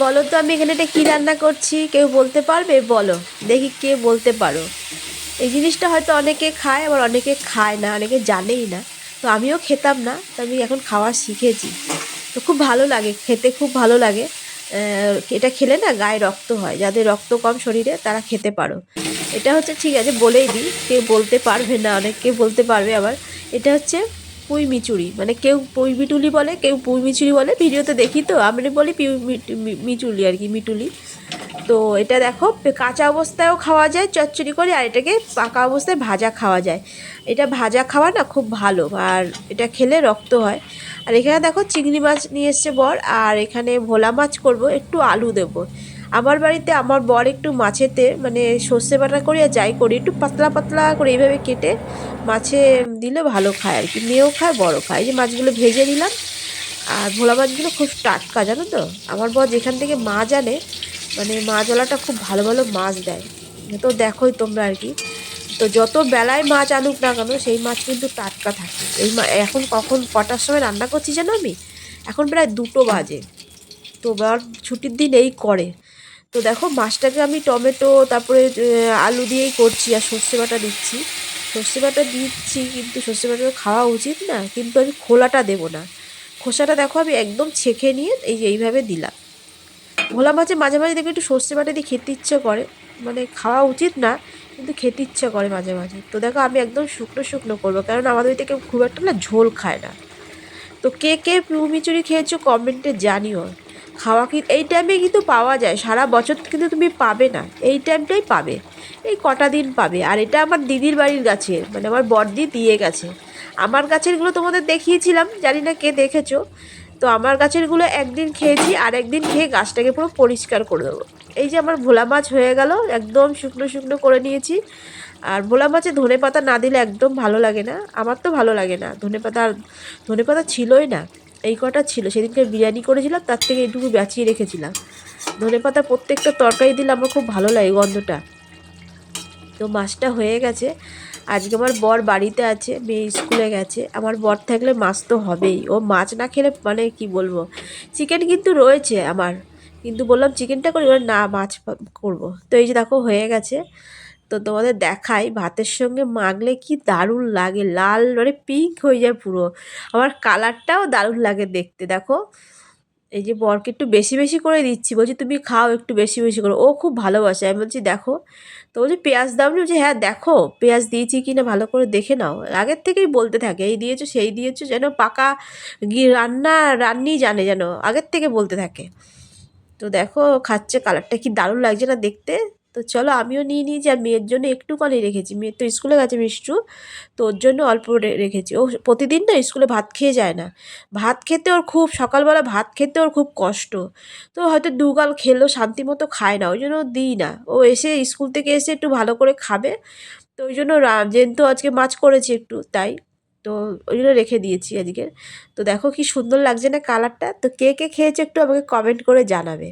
বলো তো, আমি এখানে এটা কী রান্না করছি? কেউ বলতে পারবে? বলো, দেখি কে বলতে পারো। এই জিনিসটা হয়তো অনেকে খায়, আবার অনেকে খায় না, অনেকে জানেই না। তো আমিও খেতাম না, তো আমি এখন খাওয়া শিখেছি। তো খুব ভালো লাগে, খেতে খুব ভালো লাগে। এটা খেলে না গায়ে রক্ত হয়, যাদের রক্ত কম শরীরে তারা খেতে পারো। এটা হচ্ছে, ঠিক আছে, বলেই দিই, কেউ বলতে পারবে না অনেকে বলতে পারবে আবার। এটা হচ্ছে পুঁই মিচুরি। মানে কেউ পুঁই মিটুলি বলে, কেউ পুঁই মিচুরি বলে। ভিডিওতে দেখি তো, আমি বলি পিউ মিচুলি আর কি, মিটুলি। তো এটা দেখো কাঁচা অবস্থায়ও খাওয়া যায়, চচ্চড়ি করে, আর এটাকে পাকা অবস্থায় ভাজা খাওয়া যায়। এটা ভাজা খাওয়া না খুব ভালো, আর এটা খেলে রক্ত হয়। আর এখানে দেখো, চিংড়ি মাছ নিয়ে এসছে বর, আর এখানে ভোলা মাছ করব, একটু আলু দেবো। আমার বাড়িতে আমার বর একটু মাছেতে মানে সর্ষে বাটা করি আর যাই করি, একটু পাতলা পাতলা করে এইভাবে কেটে মাছে দিলে ভালো খায় আর কি। মেয়েও খায়, বড়ও খায়। যে মাছগুলো ভেজে নিলাম। আর ভোলা মাছগুলো খুব টাটকা, জানো তো? আমার বর যেখান থেকে মাছ আনে মানে মাছওয়ালাটা খুব ভালো ভালো মাছ দেয়। তো দেখোই তোমরা আর কি। তো যত বেলায় মাছ আনুক না কেন, সেই মাছ কিন্তু টাটকা থাকে। এই এখন কখন কটার সময় রান্না করছি জানো আমি? এখন প্রায় দুটো বাজে। তো বর ছুটির দিন এই করে। তো দেখো মাছটাকে আমি টমেটো, তারপরে আলু দিয়েই করছি আর সর্ষে বাটা দিচ্ছি। সর্ষে বাটা দিচ্ছি, কিন্তু সর্ষে বাটা খাওয়া উচিত না, কিন্তু আমি খোলাটা দেবো না। খোসাটা দেখো আমি একদম ছেঁকে নিয়ে এই যে এইভাবে দিলাম। ভোলা মাছে মাঝে মাঝে দেখবে একটু সর্ষে বাটা দিয়ে খেতে ইচ্ছে করে মানে খাওয়া উচিত না, কিন্তু খেতে ইচ্ছে করে মাঝে মাঝে তো দেখো আমি একদম শুকনো শুকনো করব, কারণ আমাদের বাড়িতে কেউ খুব একটা না ঝোল খায় না। তো কে কে পিউমিচুরি খেয়েছো কমেন্টে জানিও। খাওয়া কি এই টাইমে কিন্তু পাওয়া যায়। সারা বছর কিন্তু তুমি পাবে না। এই টাইমটাই পাবে। এই কটা দিন পাবে। আর এটা আমার দিদির বাড়ির গাছের মানে আমার বড়দি দিয়ে গেছে। আমার গাছেরগুলো তোমাদের দেখিয়েছিলাম। জানি না কে দেখেছ। তো আমার গাছেরগুলো একদিন খেয়েছি, আর একদিন খেয়ে গাছটাকে পুরো পরিষ্কার করে দেবো। এই যে আমার ভোলা মাছ হয়ে গেল। একদম শুকনো শুকনো করে নিয়েছি। আর ভোলা মাছে ধনে পাতা না দিলে একদম ভালো লাগে না। আমার তো ভালো লাগে না। ধনে পাতা আর ধনে পাতা ছিলই না। এই কটা ছিল, সেদিনকে বিরিয়ানি করেছিলাম, তার থেকে এইটুকু বাঁচিয়ে রেখেছিলাম। ধনে পাতা প্রত্যেকটা তরকারি দিলে আমার খুব ভালো লাগে গন্ধটা। তো মাছটা হয়ে গেছে। আজকে আমার বর বাড়িতে আছে, মেয়ে স্কুলে গেছে। আমার বর থাকলে মাছ তো হবেই। ও মাছ না খেলে মানে কি বলব? চিকেন কিন্তু রয়েছে আমার। কিন্তু বললাম, চিকেনটা করি? না, মাছ করব। তো এই যে দেখো, হয়ে গেছে। তো তোমাদের দেখাই, ভাতের সঙ্গে মাখলে কি দারুণ লাগে, লাল মানে পিঙ্ক হয়ে যায় পুরো। আমার কালারটাও দারুণ লাগে দেখতে, দেখো। এই যে বরকে একটু বেশি বেশি করে দিচ্ছি, বলছি তুমি খাও একটু বেশি বেশি করে। ও খুব ভালোবাসে, আমি বলছি দেখো। তো বলছি পেঁয়াজ দাও বলছি হ্যাঁ দেখো, পেঁয়াজ দিয়েছি কি না ভালো করে দেখে নাও। আগের থেকেই বলতে থাকে, এই দিয়েছ, সেই দিয়েছ, যেন পাকা রান্না, রান্নি জানে যেন, আগের থেকে বলতে থাকে। তো দেখো, খাচ্ছে কালারটা কি দারুণ লাগছে না দেখতে। তো চলো আমিও নিয়ে নিয়েছি আর মেয়ের জন্য একটুখানি রেখেছি। মেয়ের তো স্কুলে গেছে মিষ্টু তো ওর জন্য অল্প রেখেছি। ও প্রতিদিন না স্কুলে ভাত খেয়ে যায় না। ভাত খেতে ওর খুব, সকালবেলা ভাত খেতে ওর খুব কষ্ট। তো হয়তো দুগাল খেলেও শান্তি মতো খায় না, ওই জন্য দিই না। ও এসে স্কুল থেকে এসে একটু ভালো করে খাবে। তো ওই জন্য যেহেতু আজকে মাছ করেছি একটু, তাই তো ওই জন্য রেখে দিয়েছি আজকে তো দেখো কি সুন্দর লাগছে না কালারটা তো কে কে খেয়েছে একটু আমাকে কমেন্ট করে জানাবে।